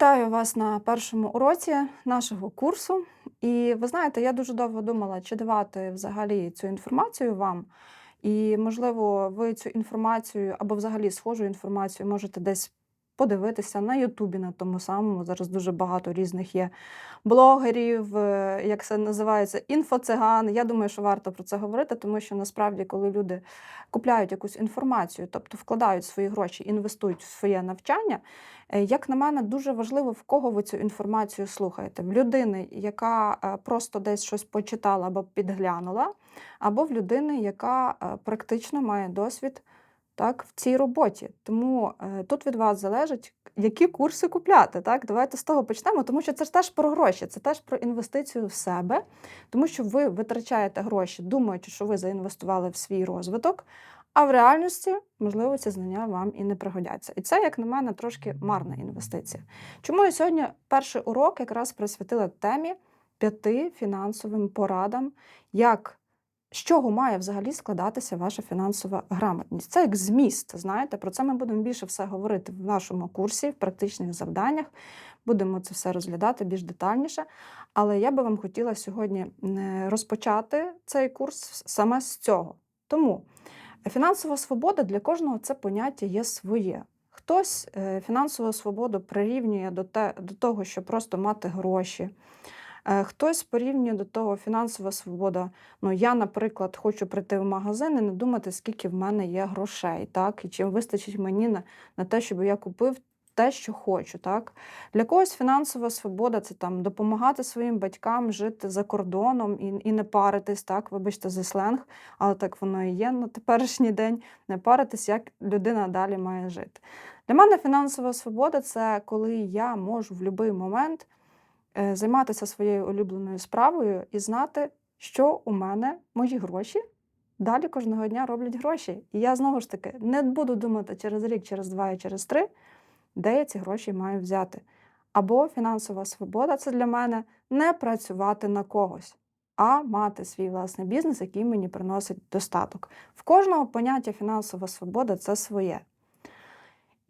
Вітаю вас на першому уроці нашого курсу. І ви знаєте, я дуже довго думала, чи давати взагалі цю інформацію вам. І, можливо, ви цю інформацію або взагалі схожу інформацію можете десь подивитися на Ютубі, на тому самому. Зараз дуже багато різних є блогерів, е, як це називається, інфоциган. Я думаю, що варто про це говорити, тому що насправді, коли люди купляють якусь інформацію, тобто вкладають свої гроші, інвестують в своє навчання. е, Як на мене, дуже важливо, в кого ви цю інформацію слухаєте. В людини, яка е, просто десь щось почитала або підглянула, або в людини, яка практично має досвід так, в цій роботі. Тому е, тут від вас залежить, які курси купляти. Так? Давайте з того почнемо, тому що це ж теж про гроші, це теж про інвестицію в себе, тому що ви витрачаєте гроші, думаючи, що ви заінвестували в свій розвиток. А в реальності, можливо, ці знання вам і не пригодяться. І це, як на мене, трошки марна інвестиція. Чому я сьогодні перший урок якраз присвятила темі п'яти фінансовим порадам, як з чого має взагалі складатися ваша фінансова грамотність. Це як зміст. Знаєте, про це ми будемо більше все говорити в нашому курсі, в практичних завданнях. Будемо це все розглядати більш детальніше. Але я би вам хотіла сьогодні е, розпочати цей курс саме з цього. Тому фінансова свобода для кожного це поняття є своє. Хтось е, фінансову свободу прирівнює до того, щоб просто мати гроші. Е, Хтось порівнює до того фінансова свобода. Ну, я, наприклад, хочу прийти в магазин і не думати, скільки в мене є грошей, так, і чи вистачить мені на, на те, щоб я купив те, що хочу. Так. Для когось фінансова свобода це там допомагати своїм батькам жити за кордоном і, і не паритись, так, вибачте, за сленг, але так воно і є на теперішній день, не паритись, як людина далі має жити. Для мене фінансова свобода це коли я можу в будь-який момент займатися своєю улюбленою справою і знати, що у мене мої гроші далі кожного дня роблять гроші. І я знову ж таки не буду думати через рік, через два і через три, де я ці гроші маю взяти. Або фінансова свобода це для мене не працювати на когось, а мати свій власний бізнес, який мені приносить достаток. В кожного поняття фінансова свобода це своє.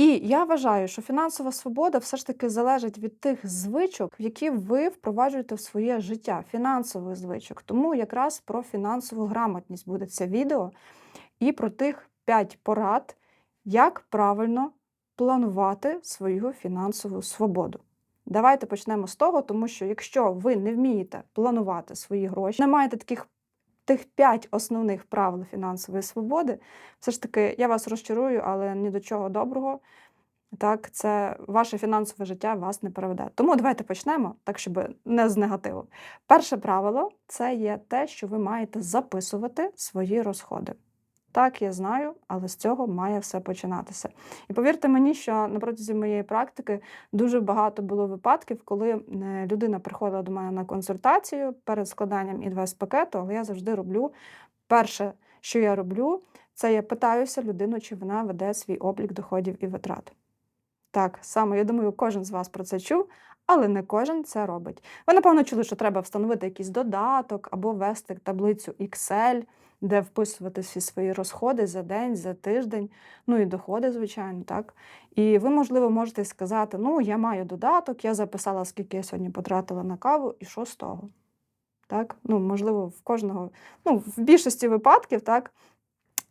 І я вважаю, що фінансова свобода все ж таки залежить від тих звичок, які ви впроваджуєте в своє життя, фінансових звичок. Тому якраз про фінансову грамотність буде це відео і про тих 5 порад, як правильно планувати свою фінансову свободу. Давайте почнемо з того, тому що якщо ви не вмієте планувати свої гроші, не маєте таких тих п'ять основних правил фінансової свободи, все ж таки я вас розчарую, але ні до чого доброго. Так, це ваше фінансове життя вас не приведе. Тому давайте почнемо, так щоб не з негативу. Перше правило це є те, що ви маєте записувати свої розходи. Так, я знаю, але з цього має все починатися. І повірте мені, що на протязі моєї практики дуже багато було випадків, коли е, людина приходила до мене на консультацію перед складанням інвест-пакету, але я завжди роблю перше, що я роблю, це я питаюся людину, чи вона веде свій облік доходів і витрат. Так, саме я думаю, кожен з вас про це чув, але не кожен це робить. Ви, напевно, чули, що треба встановити якийсь додаток або ввести таблицю Excel, де вписувати всі свої розходи за день, за тиждень, ну і доходи, звичайно, так. І ви, можливо, можете сказати: ну, я маю додаток, я записала, скільки я сьогодні потратила на каву, і що з того? Так? Ну, можливо, в кожного, ну, в більшості випадків, так,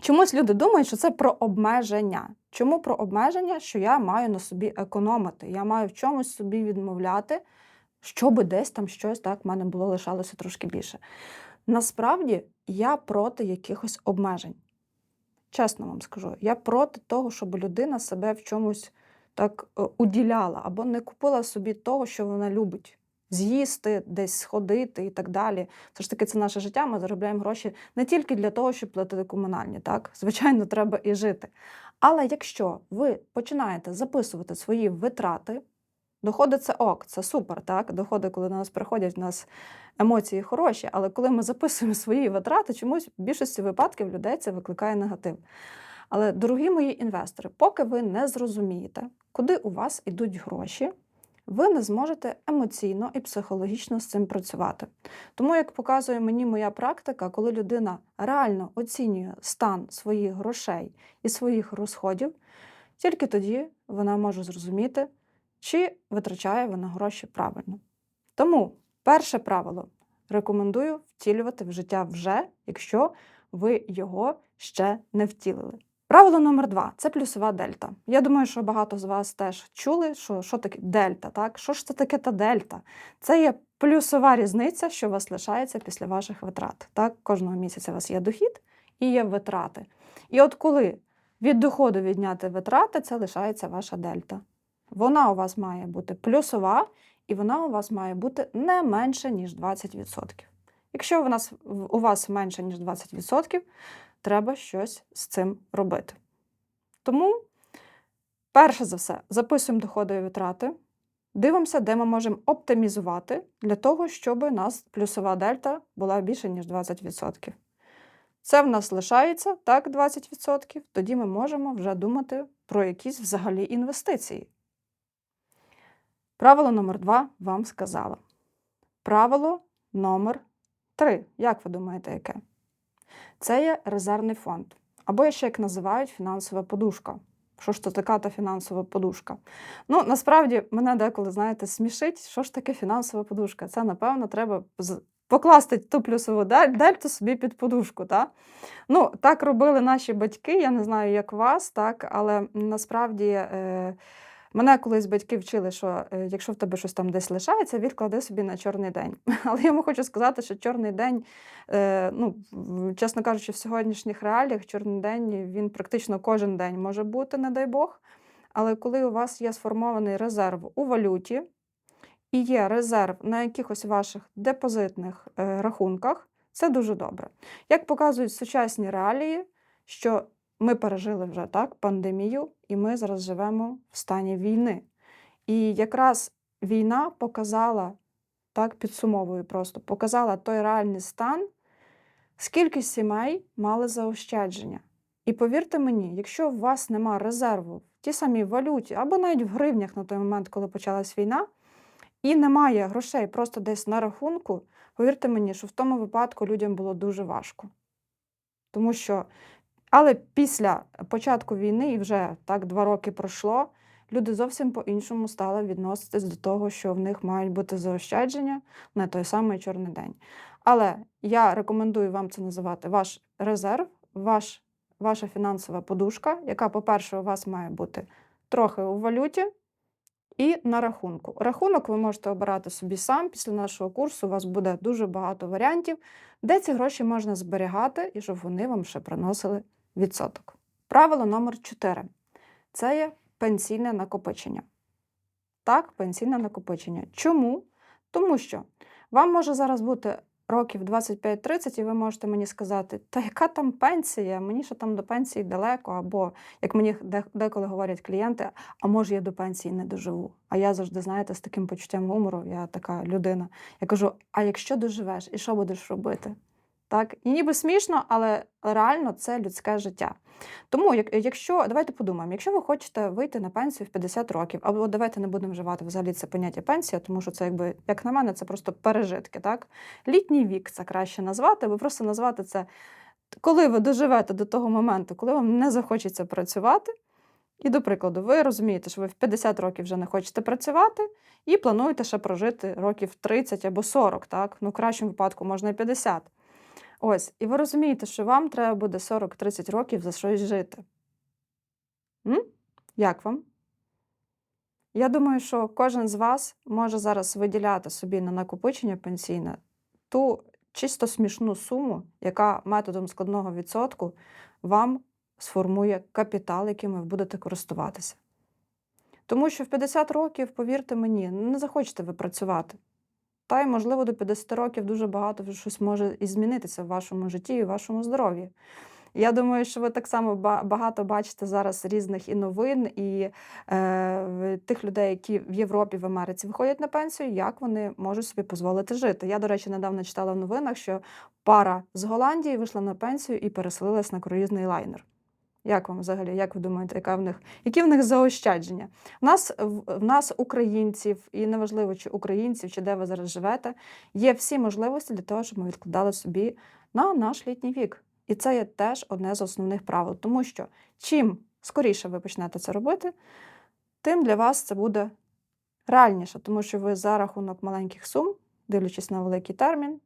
Чомусь люди думають, що це про обмеження. Чому про обмеження? Що я маю на собі економити, я маю в чомусь собі відмовляти, щоб десь там щось так в мене було лишалося трошки більше. Насправді я проти якихось обмежень. Чесно вам скажу, я проти того, щоб людина себе в чомусь так е, уділяла або не купила собі того, що вона любить. З'їсти, десь сходити і так далі. Все ж таки, це наше життя. Ми заробляємо гроші не тільки для того, щоб платити комунальні. Так, звичайно, треба і жити. Але якщо ви починаєте записувати свої витрати, доходи це ок, це супер. Так, доходи, коли до нас приходять, у нас емоції хороші. Але коли ми записуємо свої витрати, чомусь в більшості випадків людей це викликає негатив. Але, дорогі мої інвестори, поки ви не зрозумієте, куди у вас йдуть гроші ви не зможете емоційно і психологічно з цим працювати. Тому, як показує мені моя практика, коли людина реально оцінює стан своїх грошей і своїх розходів, тільки тоді вона може зрозуміти, чи витрачає вона гроші правильно. Тому перше правило рекомендую втілювати в життя вже, якщо ви його ще не втілили. Правило номер два це плюсова дельта. Я думаю, що багато з вас теж чули, що, що таке дельта. Так? Що ж це таке та дельта? Це є плюсова різниця, що у вас лишається після ваших витрат. Так? Кожного місяця у вас є дохід і є витрати. І от коли від доходу відняти витрати, це лишається ваша дельта. Вона у вас має бути плюсова, і вона у вас має бути не менше, ніж 20%. Якщо у, нас, у вас менше, ніж 20%, треба щось з цим робити. Тому, перше за все, записуємо доходи і витрати, дивимося, де ми можемо оптимізувати для того, щоб у нас плюсова дельта була більше, ніж 20%. Це в нас лишається так, 20%, тоді ми можемо вже думати про якісь взагалі інвестиції. Правило номер два вам сказала. Правило номер три. Як ви думаєте, яке? Це є резервний фонд. Або ще як називають фінансова подушка. Що ж то така та фінансова подушка? Ну, насправді, мене деколи, знаєте, смішить, що ж таке фінансова подушка. Це, напевно, треба покласти ту плюсову дельту собі під подушку. Так? Ну, так робили наші батьки, я не знаю, як вас, так, але насправді. Е- Мене колись батьки вчили, що е, якщо в тебе щось там десь лишається, відклади собі на чорний день. Але я вам хочу сказати, що чорний день, е, ну, чесно кажучи, в сьогоднішніх реаліях чорний день він практично кожен день може бути, не дай Бог. Але коли у вас є сформований резерв у валюті і є резерв на якихось ваших депозитних е, рахунках, це дуже добре. Як показують сучасні реалії, що ми пережили вже так пандемію, і ми зараз живемо в стані війни. І якраз війна показала, так підсумовую просто, показала той реальний стан, скільки сімей мали заощадження. І повірте мені, якщо у вас нема резерву в тій самій валюті, або навіть в гривнях на той момент, коли почалась війна, і немає грошей просто десь на рахунку, повірте мені, що в тому випадку людям було дуже важко. Тому що але після початку війни, і вже так два роки пройшло, люди зовсім по-іншому стали відноситись до того, що в них мають бути заощадження на той самий чорний день. Але я рекомендую вам це називати ваш резерв, ваш, ваша фінансова подушка, яка, по-перше, у вас має бути трохи у валюті. І на рахунку. Рахунок ви можете обирати собі сам. Після нашого курсу у вас буде дуже багато варіантів, де ці гроші можна зберігати і щоб вони вам ще приносили. Правило номер 4 це є пенсійне накопичення. Так, пенсійне накопичення. Чому? Тому що вам може зараз бути років 25-30, і ви можете мені сказати, та яка там пенсія? Мені ще там до пенсії далеко, або, як мені деколи говорять клієнти, а може я до пенсії не доживу. А я завжди, знаєте, з таким почуттям гумору, я така людина. Я кажу: а якщо доживеш, і що будеш робити? Так? І ніби смішно, але реально це людське життя. Тому, якщо давайте подумаємо, якщо ви хочете вийти на пенсію в 50 років, або давайте не будемо вживати взагалі це поняття пенсія, тому що це, якби, як на мене, це просто пережитки. Так? Літній вік це краще назвати, або просто назвати це, коли ви доживете до того моменту, коли вам не захочеться працювати. І, до прикладу, ви розумієте, що ви в 50 років вже не хочете працювати і плануєте ще прожити років 30 або 40, так? Ну, в кращому випадку можна і 50. Ось, і ви розумієте, що вам треба буде 40-30 років за щось жити. М? Як вам? Я думаю, що кожен з вас може зараз виділяти собі на накопичення пенсійне ту чисто смішну суму, яка методом складного відсотку вам сформує капітал, яким ви будете користуватися. Тому що в 50 років, повірте мені, не захочете ви працювати. Та й, можливо, до 50 років дуже багато щось може і змінитися в вашому житті і в вашому здоров'ї. Я думаю, що ви так само багато бачите зараз різних і новин, і е, тих людей, які в Європі, в Америці виходять на пенсію, як вони можуть собі дозволити жити. Я, до речі, недавно читала в новинах, що пара з Голландії вийшла на пенсію і переселилась на круїзний лайнер. Як вам взагалі, як ви думаєте, яка в них, які в них заощадження? В нас, в нас, українців, і неважливо, чи українців, чи де ви зараз живете, є всі можливості для того, щоб ми відкладали собі на наш літній вік. І це є теж одне з основних правил, тому що чим скоріше ви почнете це робити, тим для вас це буде реальніше, тому що ви за рахунок маленьких сум, дивлячись на великий термін,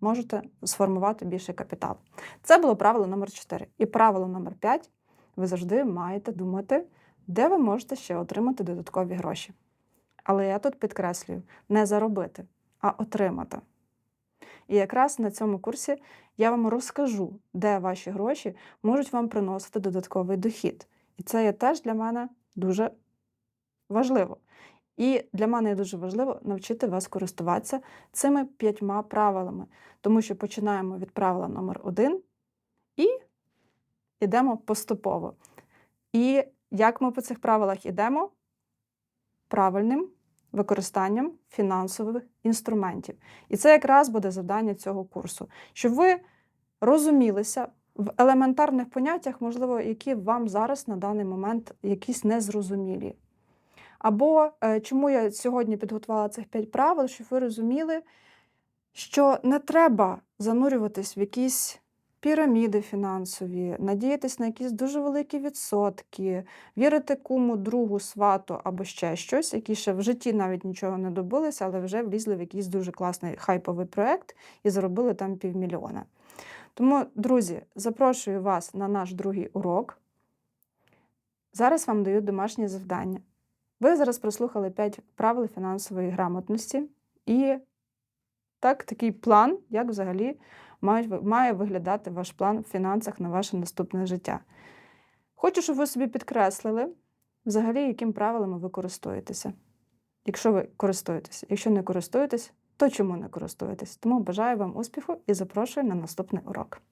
можете сформувати більший капітал. Це було правило номер 4. І правило номер 5 ви завжди маєте думати, де ви можете ще отримати додаткові гроші. Але я тут підкреслюю, не заробити, а отримати. І якраз на цьому курсі я вам розкажу, де ваші гроші можуть вам приносити додатковий дохід. І це є теж для мене дуже важливо. І для мене дуже важливо навчити вас користуватися цими п'ятьма правилами, тому що починаємо від правила номер один і йдемо поступово. І як ми по цих правилах йдемо? Правильним використанням фінансових інструментів. І це якраз буде завдання цього курсу, щоб ви розумілися в елементарних поняттях, можливо, які вам зараз на даний момент якісь незрозумілі. Або е, чому я сьогодні підготувала цих п'ять правил, щоб ви розуміли, що не треба занурюватись в якісь піраміди фінансові, надіятись на якісь дуже великі відсотки, вірити куму, другу, свату або ще щось, які ще в житті навіть нічого не добилися, але вже влізли в якийсь дуже класний хайповий проект і заробили там півмільйона. Тому, друзі, запрошую вас на наш другий урок. Зараз вам даю домашнє завдання. Ви зараз прослухали 5 правил фінансової грамотності і так, такий план, як взагалі має виглядати ваш план в фінансах на ваше наступне життя. Хочу, щоб ви собі підкреслили, взагалі, яким правилами ви користуєтеся. Якщо ви користуєтеся, якщо не користуєтесь, то чому не користуєтесь? Тому бажаю вам успіху і запрошую на наступний урок.